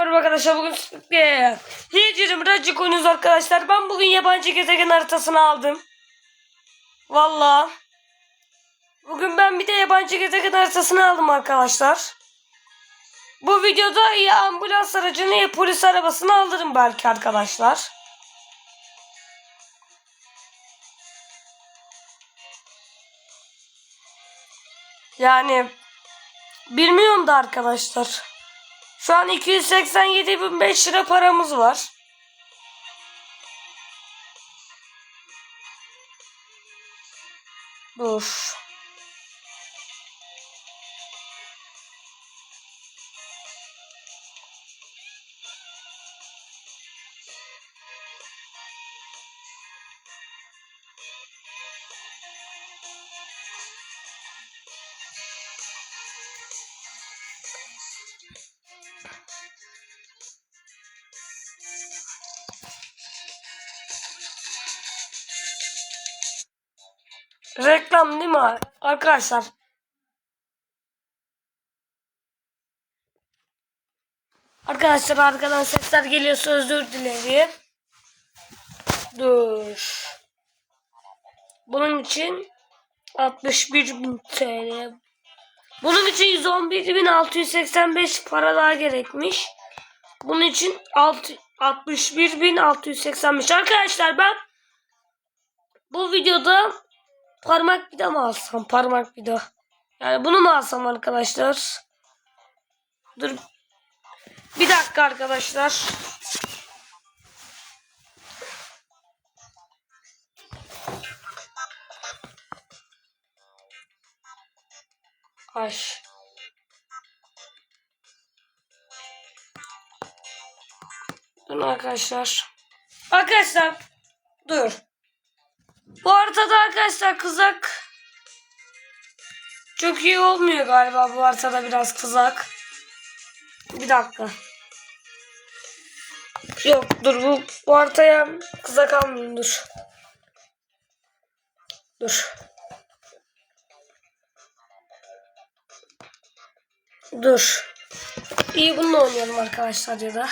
Merhaba arkadaşlar bugün sizlerle Hicrim Racik oynuyoruz arkadaşlar. Ben bugün yabancı gezegen haritasını aldım. Valla. Bugün ben bir de yabancı gezegen haritasını aldım arkadaşlar. Bu videoda ya ambulans aracını ya polis arabasını alırım belki arkadaşlar. Yani bilmiyorum da arkadaşlar. Şu an 287.005 lira paramız var. Dur. Reklam değil mi arkadaşlar? Arkadaşlar arkadan sesler geliyorsa özür dilerim. Dur. Bunun için 61.000 TL. Bunun için 111.685 para daha gerekmiş. Bunun için 6 61.685. Arkadaşlar ben bu videoda parmak vida mı alsam? Parmak vida. Yani bunu mu alsam arkadaşlar? Dur. Bir dakika arkadaşlar. Ay. Dur arkadaşlar. Arkadaşlar. Dur. Bu haritada arkadaşlar kızak çok iyi olmuyor galiba bu haritada biraz kızak. Bir dakika. Yok dur bu, bu haritaya kızak almayayım dur. Dur. Dur. İyi bununla oynayalım arkadaşlar ya da.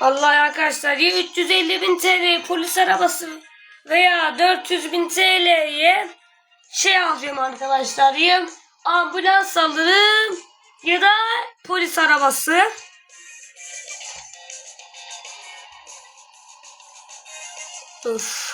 Vallahi arkadaşlar ya 350 bin TL polis arabası veya 400 bin TL'ye şey alacağım arkadaşlar ya ambulans alırım ya da polis arabası. Dur.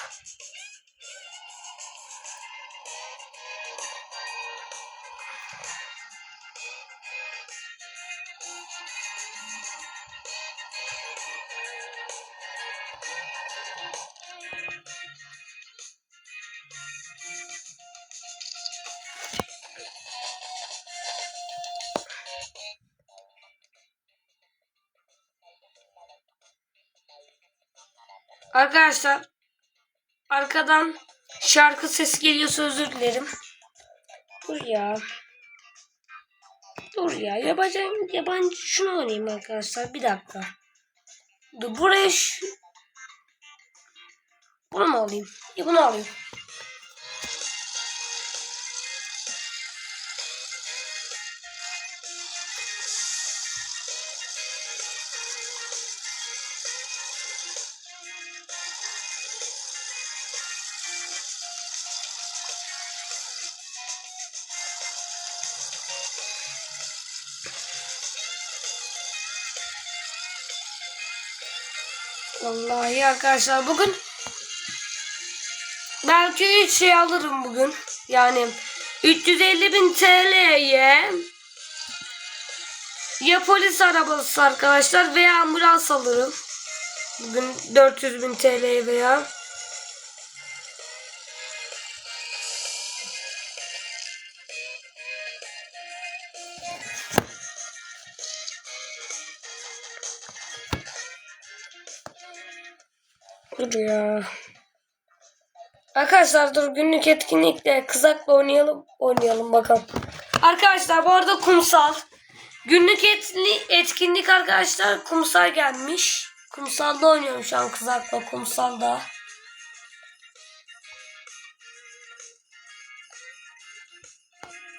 Arkadaşlar arkadan şarkı sesi geliyorsa özür dilerim. Dur ya. Dur ya. Yabancı, yabancı şunu oynayayım arkadaşlar. Bir dakika. Dur buraya şu... Bunu mu alayım? Ya bunu alayım. Vallahi arkadaşlar bugün belki 3 şey alırım bugün. Yani 350 bin TL'ye ya polis arabası arkadaşlar veya ambulans alırım. Bugün 400 bin TL veya Dur ya. Arkadaşlar dur günlük etkinlikle kızakla oynayalım oynayalım bakalım. Arkadaşlar bu arada kumsal. Günlük etli, etkinlik arkadaşlar kumsal gelmiş. Kumsalda oynuyorum şu an kızakla kumsalda.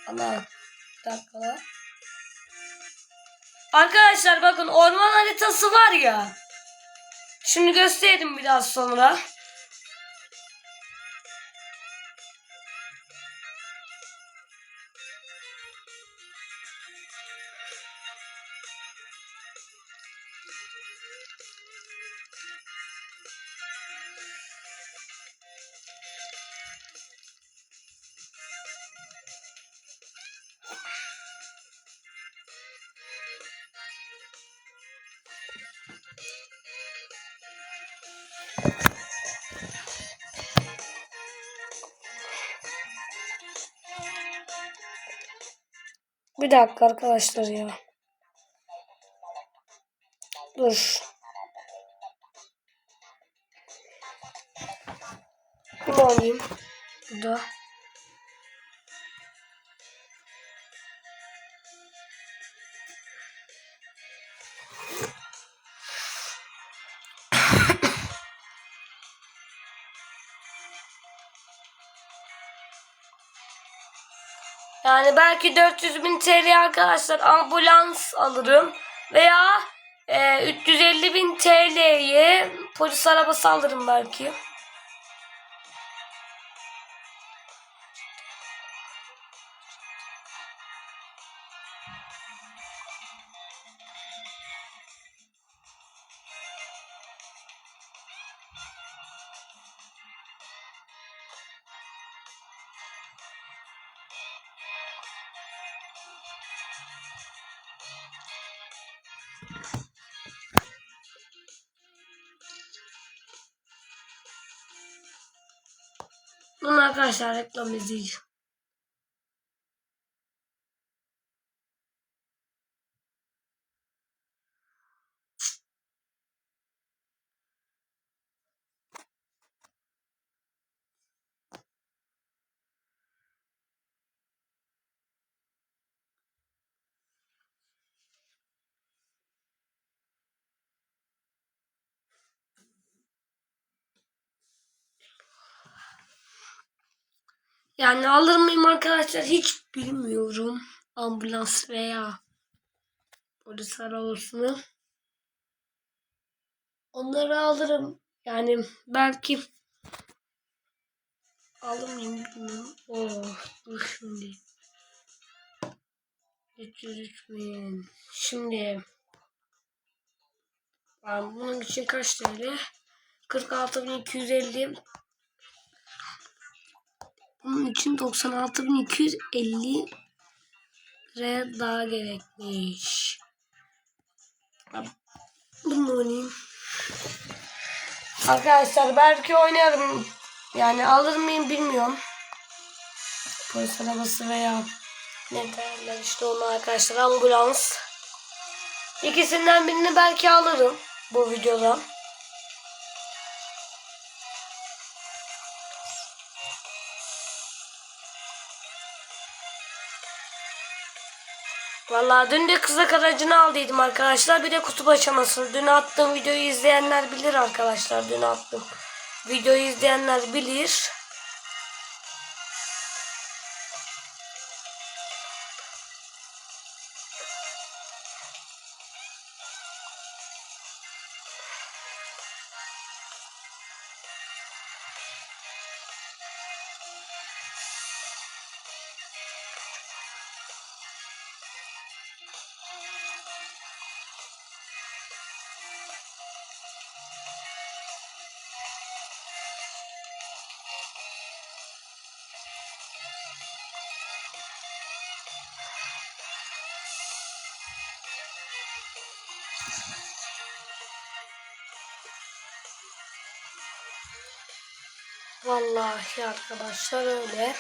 Ana dakika. Arkadaşlar bakın orman haritası var ya. Şimdi göstereyim biraz sonra. Bir dakika arkadaşlar ya. Dur. Bunu alayım. Bu da. Yani belki 400 bin TL arkadaşlar ambulans alırım. Veya e, 350 bin TL'ye polis arabası alırım belki. Bunu arkadaşlar reklam izleyeceğim. Yani alır mıyım arkadaşlar hiç bilmiyorum. Ambulans veya polis arabasını. Onları alırım. Yani belki alır mıyım bilmiyorum. Oh dur şimdi. 303 bin. Şimdi ben bunun için kaç TL? 46.250 bunun için 96.250 liraya daha gerekmiş. Bunu oynayayım. Arkadaşlar belki oynarım. Yani alır mıyım bilmiyorum. Polis arabası veya ne derler işte onu arkadaşlar ambulans. İkisinden birini belki alırım bu videoda. Vallahi dün de kızak aracını aldıydım arkadaşlar. Bir de kutup aşaması. Dün attığım videoyu izleyenler bilir arkadaşlar. Dün attım. Videoyu izleyenler bilir. Vallahi arkadaşlar öyle.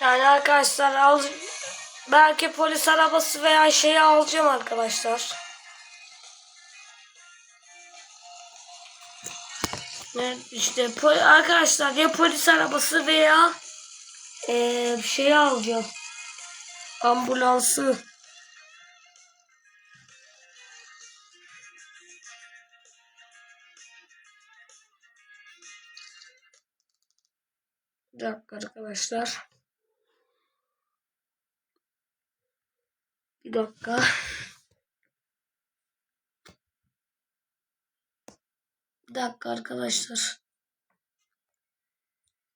Yani arkadaşlar al belki polis arabası veya şeyi alacağım arkadaşlar. Ne işte arkadaşlar ya polis arabası veya eee şeyi alacağım. Ambulansı. Bir dakika arkadaşlar. Bir dakika. Bir dakika arkadaşlar.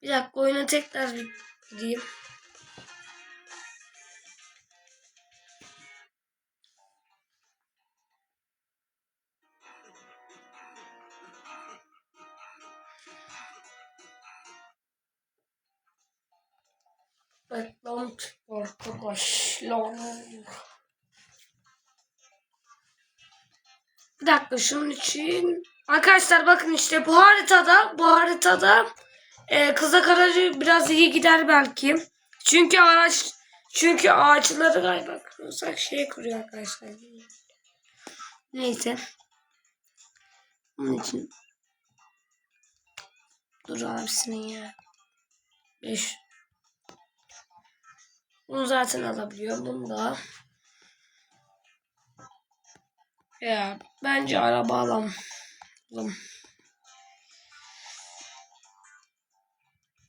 Bir dakika oyuna tekrar bir gireyim. Çıktı arkadaşlar. Bir dakika şunun için. Arkadaşlar bakın işte bu haritada bu haritada e, kızak aracı biraz iyi gider belki. Çünkü araç çünkü ağaçları galiba kırıyorsak şey kuruyor arkadaşlar. Neyse. Bunun için Dur abisinin ya. 5 Bunu zaten alabiliyorum. Bunu da. Ya bence araba alalım.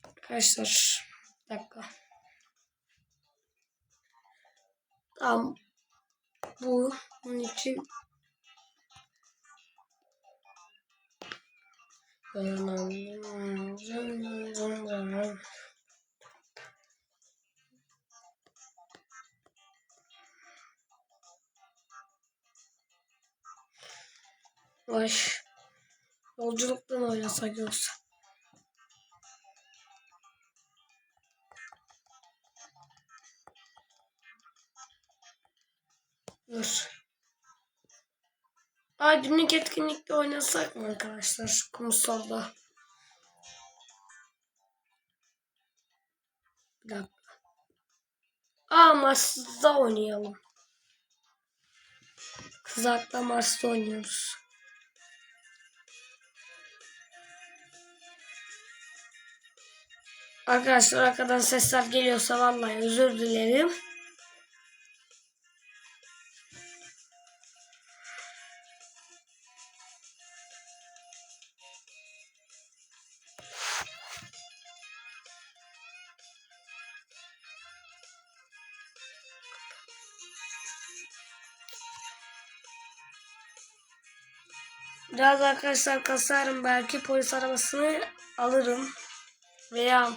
Arkadaşlar bir dakika. Tamam. Bu bunun için Baş. Yolculuktan oynasak yoksa. Dur. Ay günlük etkinlikte oynasak mı arkadaşlar? Kumsalda. Bir dakika. Aa Mars'ta oynayalım. Kızakla Mars'ta oynuyoruz. Arkadaşlar arkadan sesler geliyorsa vallahi özür dilerim. Biraz arkadaşlar kasarım belki polis arabasını alırım. Veya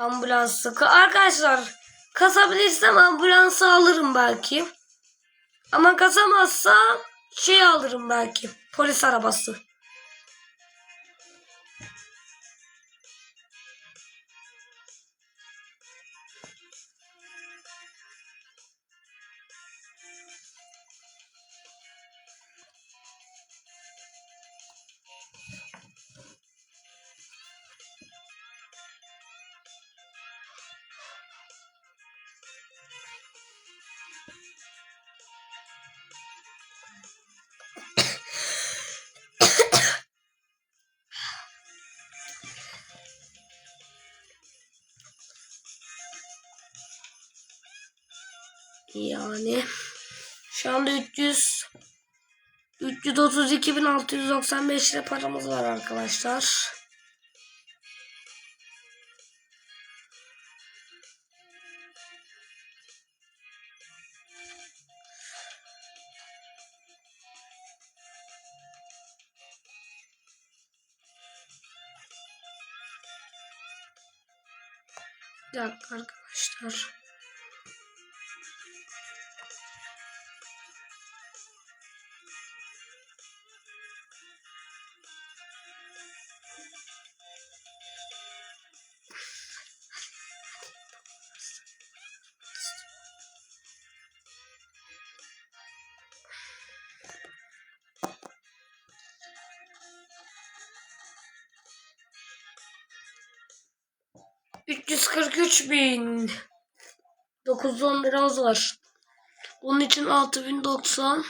ambulansı. Arkadaşlar kasabilirsem ambulansı alırım belki. Ama kasamazsam şey alırım belki. Polis arabası. Yani şu anda 300 332.695 lira paramız var arkadaşlar. Bir dakika arkadaşlar. 343 bin. 910 biraz var. Bunun için 6090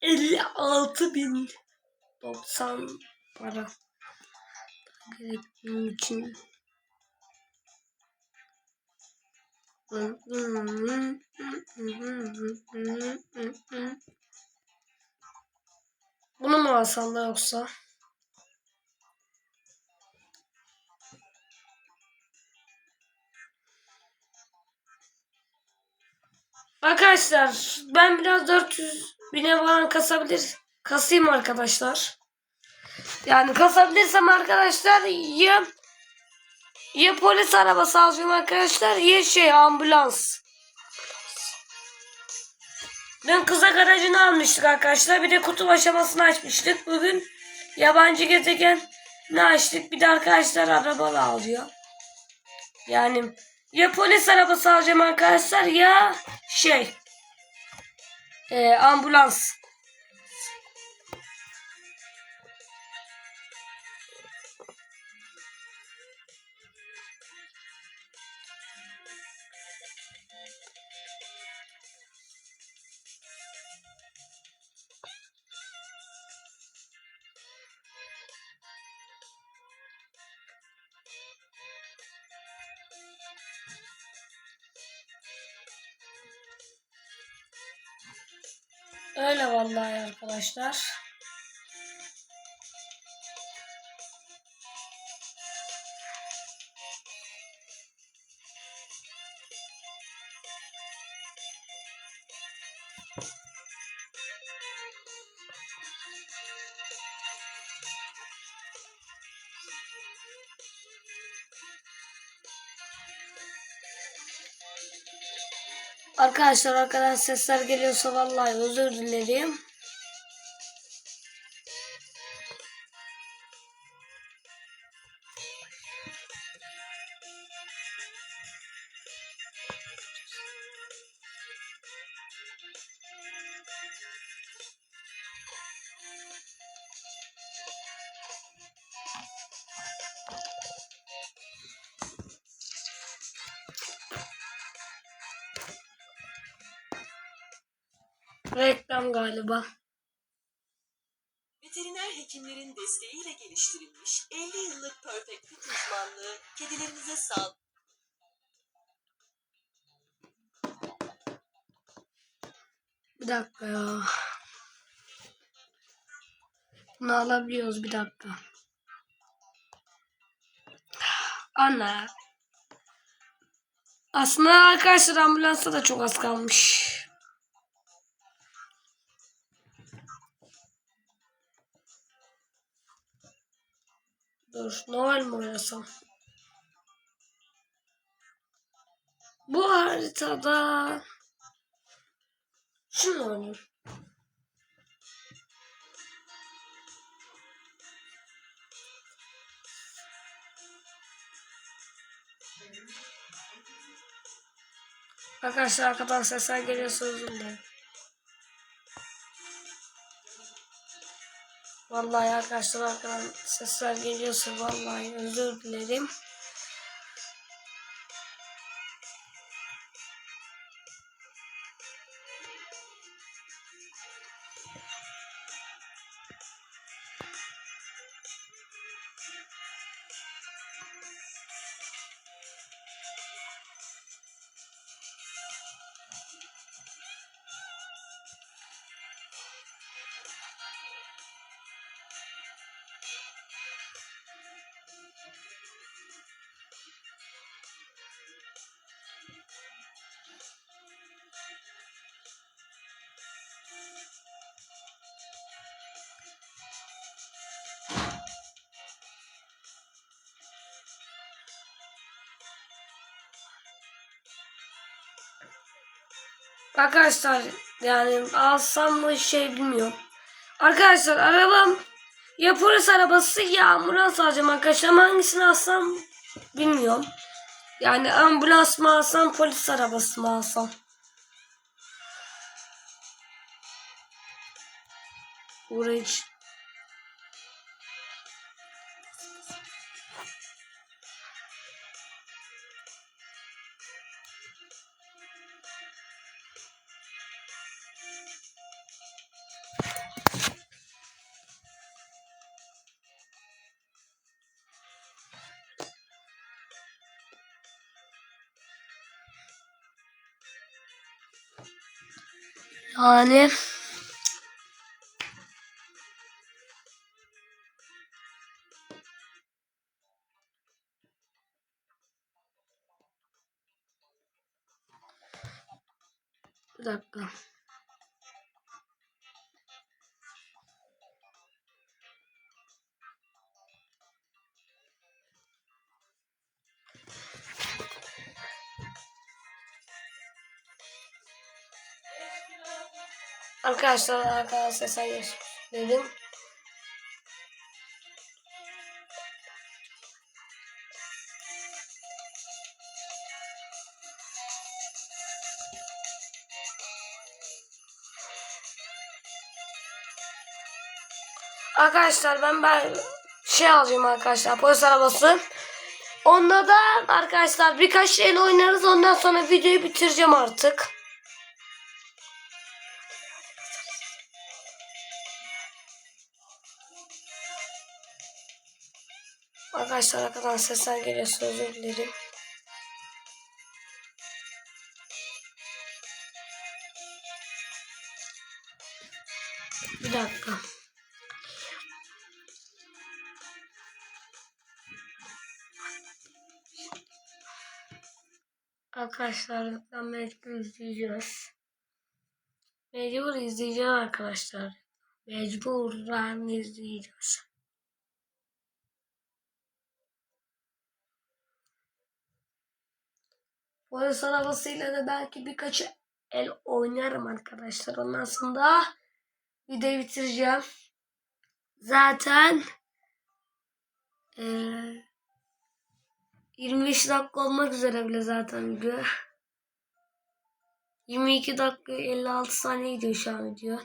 56 bin 90 para. Gerek bunun için. Bunu mu alsam da yoksa? Arkadaşlar ben biraz 400 bine falan kasabilir kasayım arkadaşlar. Yani kasabilirsem arkadaşlar ya ya polis arabası alacağım arkadaşlar ya şey ambulans. Dün kızak aracını almıştık arkadaşlar. Bir de kutu aşamasını açmıştık. Bugün yabancı gezegen ne açtık? Bir de arkadaşlar arabalı alıyor. Yani ya polis arabası alacağım arkadaşlar ya şey e, ambulans. Öyle vallahi arkadaşlar. Arkadaşlar arkadan sesler geliyorsa vallahi özür dilerim. Galiba. Veteriner hekimlerin desteğiyle geliştirilmiş 50 yıllık Perfect Fit uzmanlığı kedilerinize sağlık. Bir dakika ya. Bunu alabiliyoruz bir dakika. Ana. Aslında arkadaşlar ambulansa da çok az kalmış. Dur Noel mi oynasam? Bu haritada şunu oynayayım. Arkadaşlar arkadan sesler geliyorsa özür. Vallahi arkadaşlar arkadan sesler geliyorsa vallahi özür dilerim. Arkadaşlar yani alsam mı şey bilmiyorum. Arkadaşlar arabam ya polis arabası ya ambulans alacağım arkadaşlar ama hangisini alsam bilmiyorum. Yani ambulans mı alsam polis arabası mı alsam. Burayı Yani Bir dakika. Arkadaşlar arkadaşlar geç dedim. Arkadaşlar ben ben şey alacağım arkadaşlar polis arabası. Onda da arkadaşlar birkaç el oynarız ondan sonra videoyu bitireceğim artık. Arkadaşlar arkadan sesler geliyorsa özür dilerim. Bir dakika. Arkadaşlar ben mecbur izleyeceğiz. Mecbur izleyeceğiz arkadaşlar. Mecburen izleyeceğiz. Polis arabasıyla da belki birkaç el oynarım arkadaşlar. Ondan sonra videoyu bitireceğim. Zaten eee 25 dakika olmak üzere bile zaten video. 22 dakika 56 saniye gidiyor şu an video.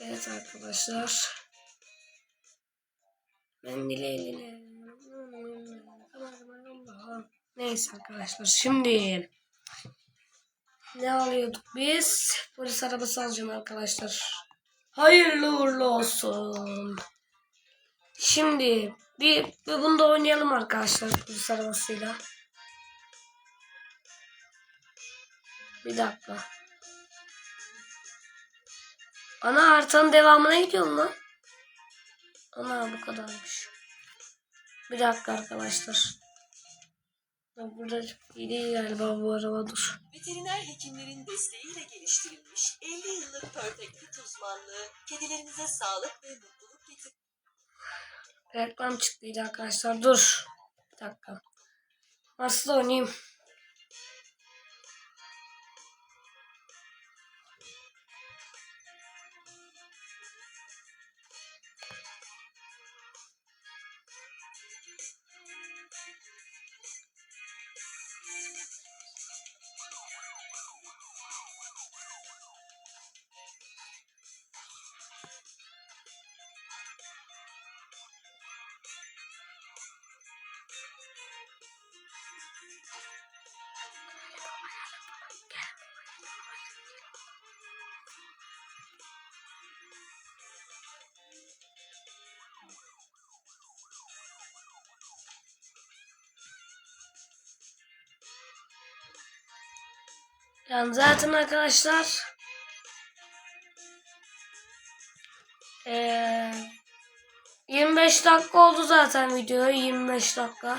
Evet arkadaşlar. Ben dile eline. Neyse arkadaşlar şimdi ne alıyorduk biz? Polis arabası alacağım arkadaşlar. Hayırlı uğurlu olsun. Şimdi bir, bir bunda oynayalım arkadaşlar polis arabasıyla. Bir dakika. Ana haritanın devamına gidiyorum lan. Ana bu kadarmış. Bir dakika arkadaşlar. Burada iyi galiba bu araba dur. Veteriner hekimlerin desteğiyle geliştirilmiş 50 yıllık Perfect Fit uzmanlığı kedilerinize sağlık ve mutluluk getirir. Reklam çıktıydı arkadaşlar dur. Bir dakika. Nasıl oynayayım? Yani zaten arkadaşlar eee 25 dakika oldu zaten video 25 dakika.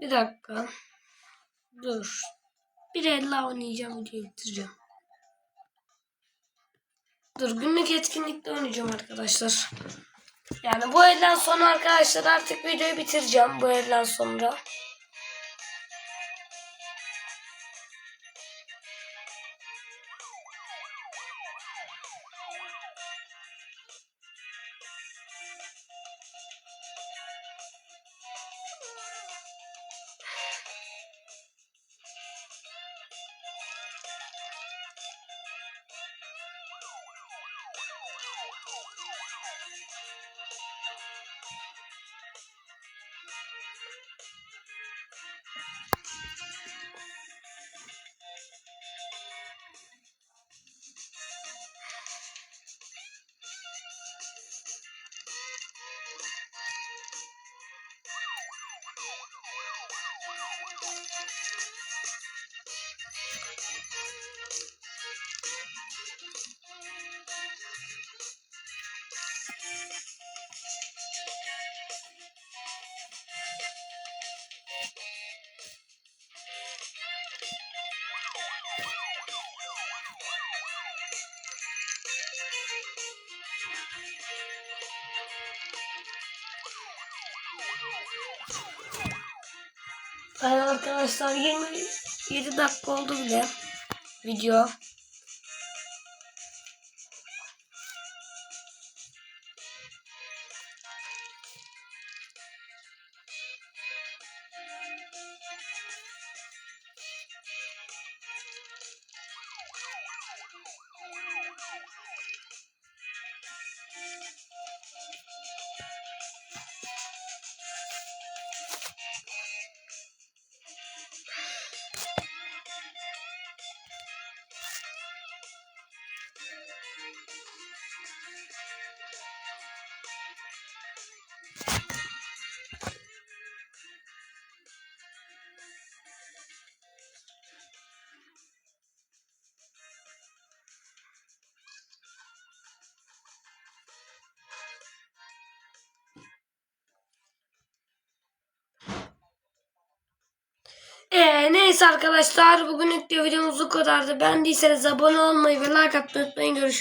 Bir dakika. Dur. Bir elle oynayacağım videoyu bitireceğim. Dur günlük etkinlikte oynayacağım arkadaşlar. Yani bu elden sonra arkadaşlar artık videoyu bitireceğim bu elden sonra. Yani arkadaşlar 27 dakika oldu bile video. Arkadaşlar bugünlük de videomuz bu kadardı. Beğendiyseniz abone olmayı ve like atmayı unutmayın. Görüşürüz.